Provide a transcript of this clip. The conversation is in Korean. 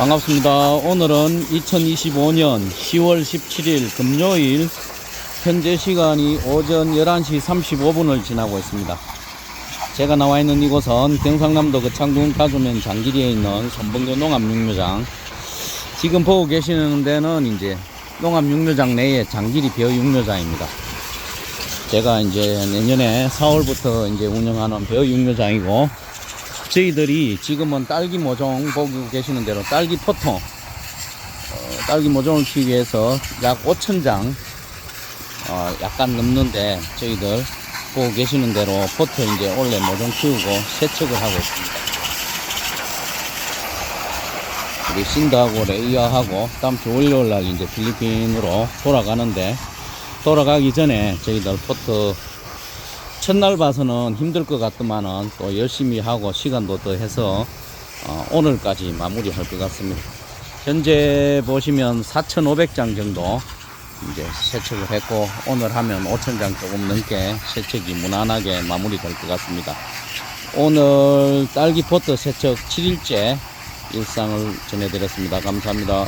반갑습니다. 오늘은 2025년 10월 17일 금요일 현재 시간이 오전 11시 35분을 지나고 있습니다. 제가 나와 있는 이곳은 경상남도 거창군 가주면 장기리에 있는 손봉교 농업육묘장. 지금 보고 계시는 데는 이제 농업육묘장 내에 장기리 벼육묘장입니다. 제가 이제 내년에 4월부터 이제 운영하는 벼육묘장이고 저희들이 지금은 딸기 모종 보고 계시는 대로 딸기 포통 어, 딸기 모종을 키우기 위해서 약 5천장 어, 약간 넘는데 저희들 보고 계시는 대로 포트 이제 원래 모종 키우고 세척을 하고 있습니다. 우리 신드하고 레이어하고 다음 주 월요일 날 이제 필리핀으로 돌아가는데 돌아가기 전에 저희들 포트 첫날 봐서는 힘들 것 같더만은 또 열심히 하고 시간도 더 해서 어, 오늘까지 마무리할 것 같습니다. 현재 보시면 4,500장 정도 이제 세척을 했고 오늘 하면 5,000장 조금 넘게 세척이 무난하게 마무리될 것 같습니다. 오늘 딸기 포트 세척 7일째 일상을 전해드렸습니다. 감사합니다.